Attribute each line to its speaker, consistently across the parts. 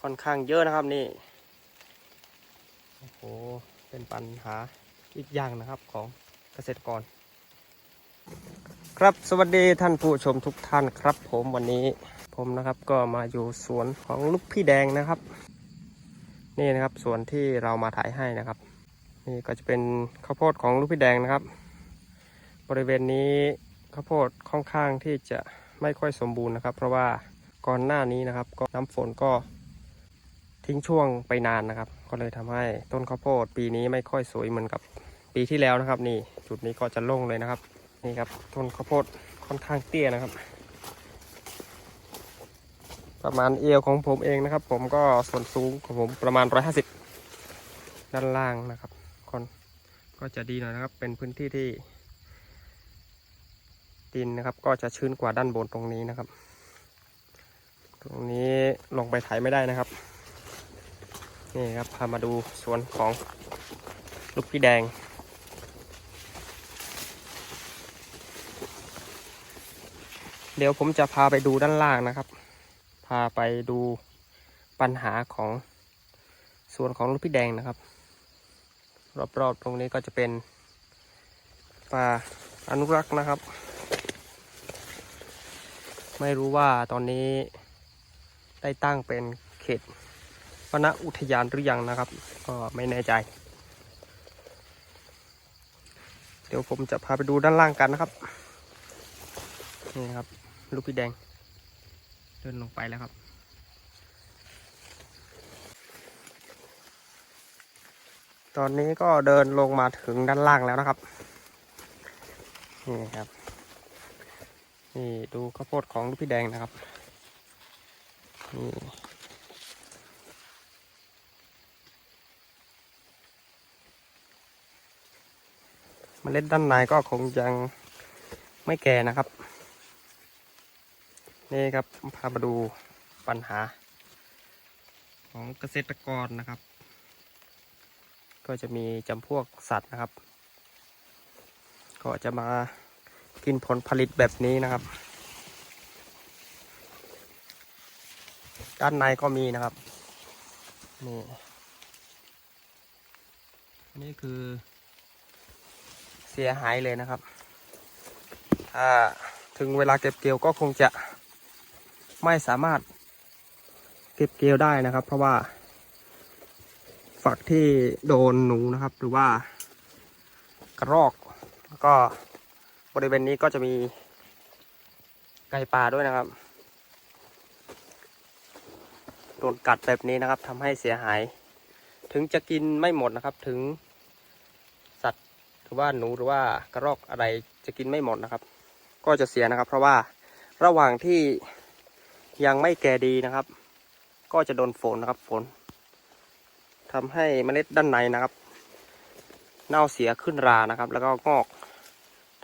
Speaker 1: ค่อนข้างเยอะนะครับนี่ โอ้โห เป็นปัญหาอีกอย่างนะครับของเกษตรกร ครับสวัสดีท่านผู้ชมทุกท่านครับ ผมวันนี้ผมนะครับก็มาอยู่สวนของลูกพี่แดงนะครับ นี่นะครับสวนที่เรามาถ่ายให้นะครับ นี่ก็จะเป็นข้าวโพดของลูกพี่แดงนะครับ บริเวณนี้ข้าวโพดค่อนข้างที่จะไม่ค่อยสมบูรณ์นะครับ เพราะว่าก่อนหน้านี้นะครับก็น้ำฝนก็ ทิ้งช่วงไปนานนะครับ ก็เลยทำให้ต้นข้าวโพดปีนี้ไม่ค่อยสวยเหมือนกับปีที่แล้วนะครับ นี่จุดนี้ก็จะโล่งเลยนะครับ นี่ครับต้นข้าวโพดค่อนข้างเตี้ยนะครับ ประมาณเอวของผมเองนะครับ ผมก็ส่วนสูงของผมประมาณ 150 ด้านล่างนะครับคนก็จะดีหน่อยนะครับ เป็นพื้นที่ที่ ดินนะครับ ก็จะชื้นกว่าด้านบนตรงนี้นะครับ ตรงนี้ลงไปไถไม่ได้นะครับ นี่ครับ พามาดูสวนของลูกพี่แดง เดี๋ยวผมจะพาไปดูด้านล่างนะครับ พาไปดูปัญหาของสวนของลูกพี่แดงนะครับ รอบๆตรงนี้ก็จะเป็นป่าอนุรักษ์นะครับ ไม่รู้ว่าตอนนี้ได้ตั้งเป็นเขต วนอุทยานหรือยังนะครับก็ไม่แน่ใจ เดี๋ยวผมจะพาไปดูด้านล่างกันนะครับ นี่ครับ ลูกพี่แดง เดินลงไปแล้วครับตอนนี้ก็เดินลงมาถึงด้านล่างแล้วนะครับ นี่ครับ นี่ดูข้าวโพดของลูกพี่แดงนะครับ นี่ เมล็ดด้านในก็คงยังไม่แก่นะครับ นี่ครับพามาดูปัญหา ของเกษตรกรนะครับ ก็จะมีจำพวกสัตว์นะครับ ก็จะมากินผลผลิตแบบนี้นะครับ ด้านในก็มีนะครับนี่นี่คือ เสียหายเลยนะครับถึงเวลาเก็บเกี่ยวก็คงจะไม่สามารถเก็บเกี่ยวได้นะครับ เพราะว่า ฝักที่โดนหนูนะครับ หรือว่ากระรอกแล้วก็บริเวณนี้ก็จะมีไก่ป่าด้วยนะครับโดนกัดแบบนี้นะครับทำให้เสียหาย ถึงจะกินไม่หมดนะครับถึง รือว่าหนูหรือว่ากระรอกอะไรจะกินไม่หมดนะครับ ก็จะเสียนะครับ เพราะว่าระหว่างที่ยังไม่แก่ดีนะครับ ก็จะโดนฝนนะครับฝนทำให้เมล็ดด้านในนะครับ เน่าเสียขึ้นรานะครับ แล้วก็งอก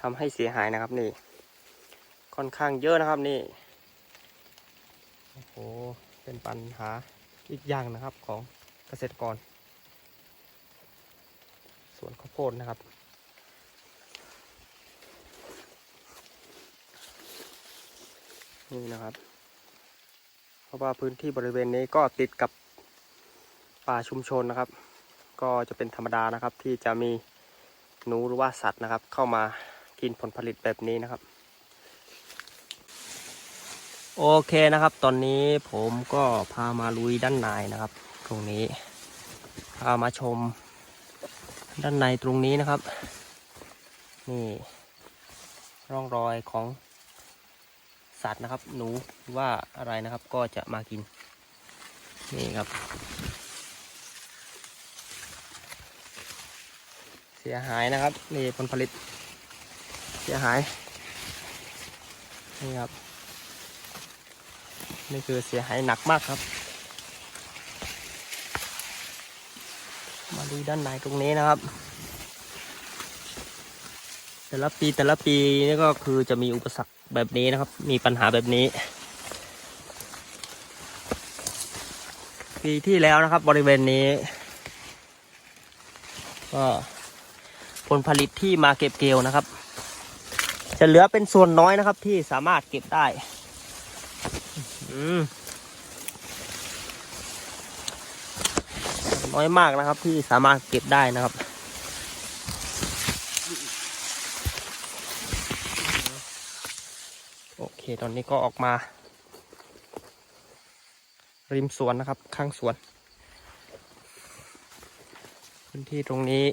Speaker 1: ทำให้เสียหายนะครับนี่ ค่อนข้างเยอะนะครับนี่โอ้โหเป็นปัญหาอีกอย่างนะครับของเกษตรกรสวนข้าวโพดนะครับ นี่นะครับ เพราะว่าพื้นที่บริเวณนี้ก็ติดกับป่าชุมชนนะครับ ก็จะเป็นธรรมดานะครับ ที่จะมีหนูหรือว่าสัตว์นะครับ เข้ามากินผลผลิตแบบนี้นะครับ โอเคนะครับ ตอนนี้ผมก็พามาลุยด้านในนะครับ ตรงนี้ พามาชม ด้านในตรงนี้นะครับ นี่ ร่องรอยของ สัตว์นะครับ หนูว่าอะไรนะครับ ก็จะมากิน นี่ครับ เสียหายนะครับนี่ผลผลิต เสียหาย นี่ครับ นี่คือเสียหายหนักมากครับ มาดูด้านในตรงนี้นะครับแต่ละปีแต่ละปีนี่ก็คือจะมีอุปสรรค แบบนี้นะครับ มีปัญหาแบบนี้ ปีที่แล้วนะครับ บริเวณนี้ ก็ผลผลิตที่มาเก็บเกี่ยวนะครับ จะเหลือเป็นส่วนน้อยนะครับ ที่สามารถเก็บได้น้อยมากนะครับ ที่สามารถเก็บได้นะครับ โอเคตอนนี้ก็ออกมา ริมสวนนะครับ ข้างสวน พื้นที่ตรงนี้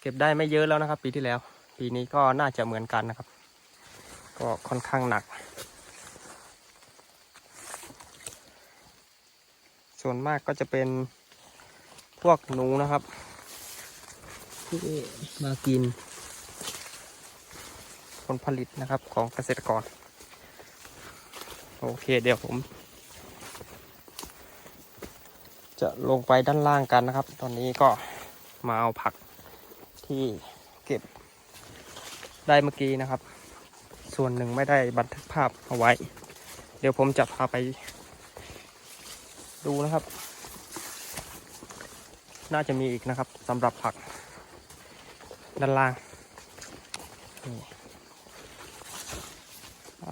Speaker 1: เก็บได้ไม่เยอะแล้วนะครับ ปีที่แล้ว ปีนี้ก็น่าจะเหมือนกันนะครับ ก็ค่อนข้างหนัก ส่วนมากก็จะเป็นพวกหนูนะครับ ที่มากิน ผลผลิตนะครับของเกษตรกร โอเคเดี๋ยวผม จะลงไปด้านล่างกันนะครับ ตอนนี้ก็มาเอาผักที่เก็บได้เมื่อกี้นะครับ ส่วนหนึ่งไม่ได้บันทึกภาพเอาไว้ เดี๋ยวผมจะพาไป ดูนะครับ น่าจะมีอีกนะครับสำหรับผักด้านล่างนี่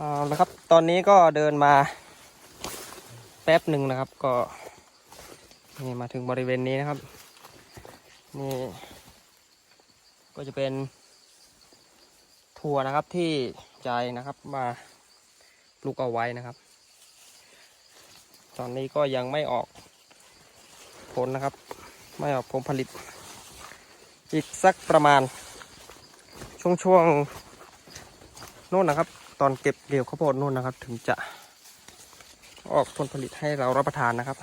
Speaker 1: เอาละครับตอนนี้ก็เดินมา แป๊บหนึ่งนะครับก็นี่มาถึงบริเวณนี้นะครับนี่ก็จะเป็นถั่วนะครับที่ใจนะครับมาปลูกเอาไว้นะครับ ตอนนี้ก็ยังไม่ออกผลนะครับ ไม่ออกผลผลิต อีกสักประมาณ ช่วงช่วงๆนู่นนะครับ ตอนเก็บเกี่ยวข้าวโพดนู่นนะครับ ถึงจะออกผลผลิตให้เรารับประทานนะครับ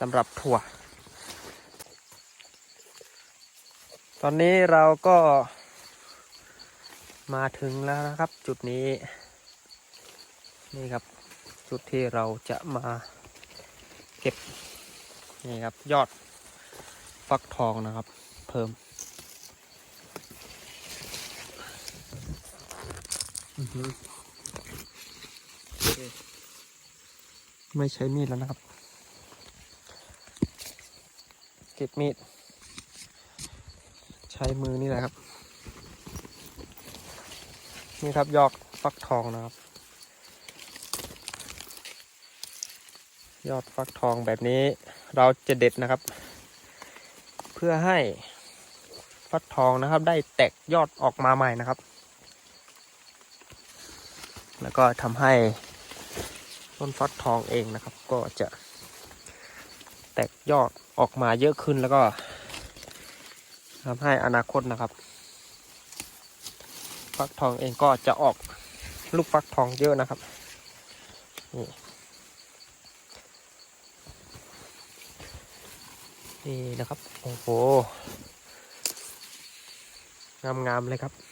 Speaker 1: สำหรับถั่ว ตอนนี้เราก็มาถึงแล้วนะครับ จุดนี้ นี่ครับ จุดที่เราจะมาเก็บ นี่ครับ ยอดฟักทองนะครับ เพิ่มอื้อหือโอเค ไม่ใช้มีดแล้วนะครับ เก็บมีด ใช้มือนี่แหละครับ นี่ครับยอดฟักทองนะครับ ยอดฟักทองแบบนี้เราจะเด็ดนะครับ เพื่อให้ฟักทองนะครับ ได้แตกยอดออกมาใหม่นะครับ แล้วก็ทำให้ต้นฟักทองเองนะครับ ก็จะแตกยอดออกมาเยอะขึ้นแล้วก็ทำให้อนาคตนะครับฟักทองเองก็จะออกลูกฟักทองเยอะนะครับนี่นี่นะครับ โอ้โห งามๆเลยครับ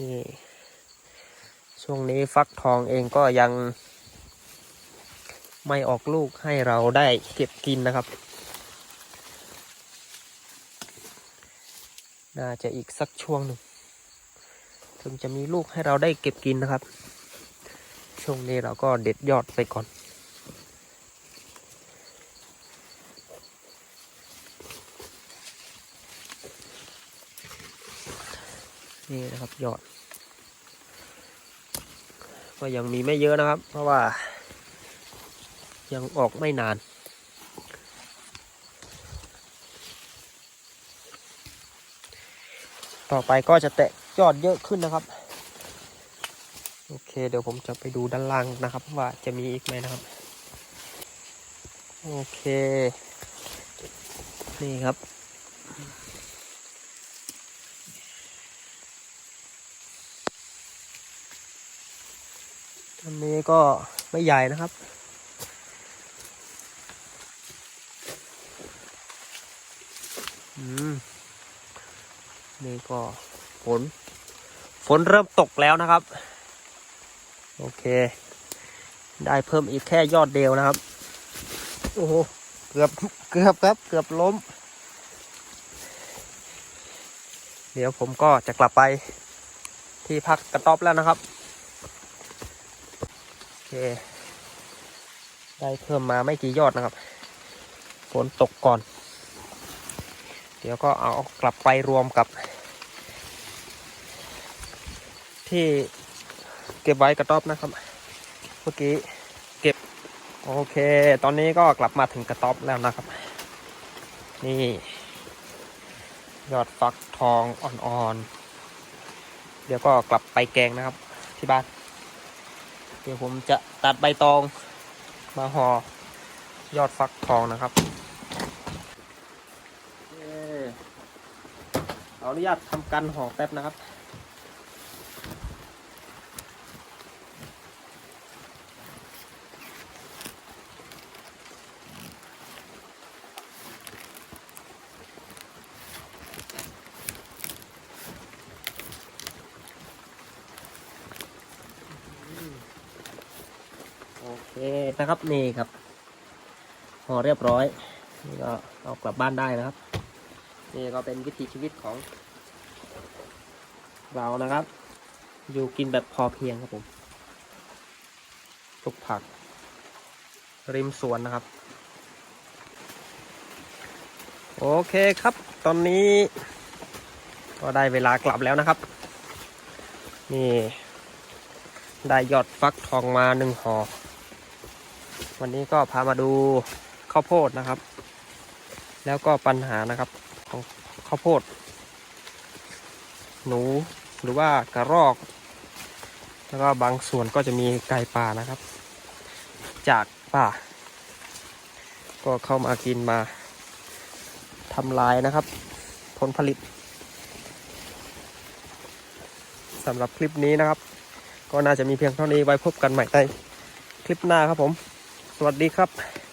Speaker 1: นี่ช่วงนี้ฟักทองเองก็ยัง ไม่ออกลูกให้เราได้เก็บกินนะครับ น่าจะอีกสักช่วงหนึ่งถึงจะมีลูกให้เราได้เก็บกินนะครับ ช่วงนี้เราก็เด็ดยอดไปก่อน นี่นะครับยอด ก็ยังมีไม่เยอะนะครับ เพราะว่า ยังออกไม่นาน ต่อไปก็จะแตะยอดเยอะขึ้นนะครับ โอเค เดี๋ยวผมจะไปดูด้านล่างนะครับ ว่าจะมีอีกไหมนะครับ โอเค นี่ครับ อันนี้ก็ไม่ใหญ่นะครับ อืม นี่ก็ฝน ฝนเริ่มตกแล้วนะครับ โอเค ได้เพิ่มอีกแค่ยอดเดียวนะครับ โอ้โห เกือบ เกือบครับ เกือบล้ม เดี๋ยวผมก็จะกลับไปที่พักกระต๊อบแล้วนะครับ ได้เพิ่มมาไม่กี่ยอดนะครับฝนตกก่อน เดี๋ยวก็เอากลับไปรวมกับ ที่เก็บไว้กระต๊อบนะครับ เมื่อกี้เก็บ โอเค ตอนนี้ก็กลับมาถึงกระต๊อบแล้วนะครับ นี่ ยอดฟักทองอ่อนๆ เดี๋ยวก็กลับไปแกงนะครับที่บ้าน เดี๋ยวผมจะตัดใบตองมาห่อยอดฟักทองนะครับ เอาอนุญาตทำการห่อแป๊บนะครับ เคนะครับนี่ครับห่อเรียบร้อยนี่ก็เอากลับบ้านได้นะครับ นี่ก็เป็นวิถีชีวิตของ เรานะครับ อยู่กินแบบพอเพียงครับผมปลูกผัก ริมสวนนะครับ โอเคครับ ตอนนี้ ก็ได้เวลากลับแล้วนะครับ นี่ ได้ยอดฟักทองมาหนึ่งห่อ วันนี้ก็พามาดูข้าวโพดนะครับ แล้วก็ปัญหานะครับของข้าวโพด หนูหรือว่ากระรอก แล้วก็บางส่วนก็จะมีไก่ป่านะครับ จากป่า ก็เข้ามากินมาทำลายนะครับ ผลผลิตสำหรับคลิปนี้นะครับ ก็น่าจะมีเพียงเท่านี้ไว้พบกันใหม่ในคลิปหน้าครับผม สวัสดีครับ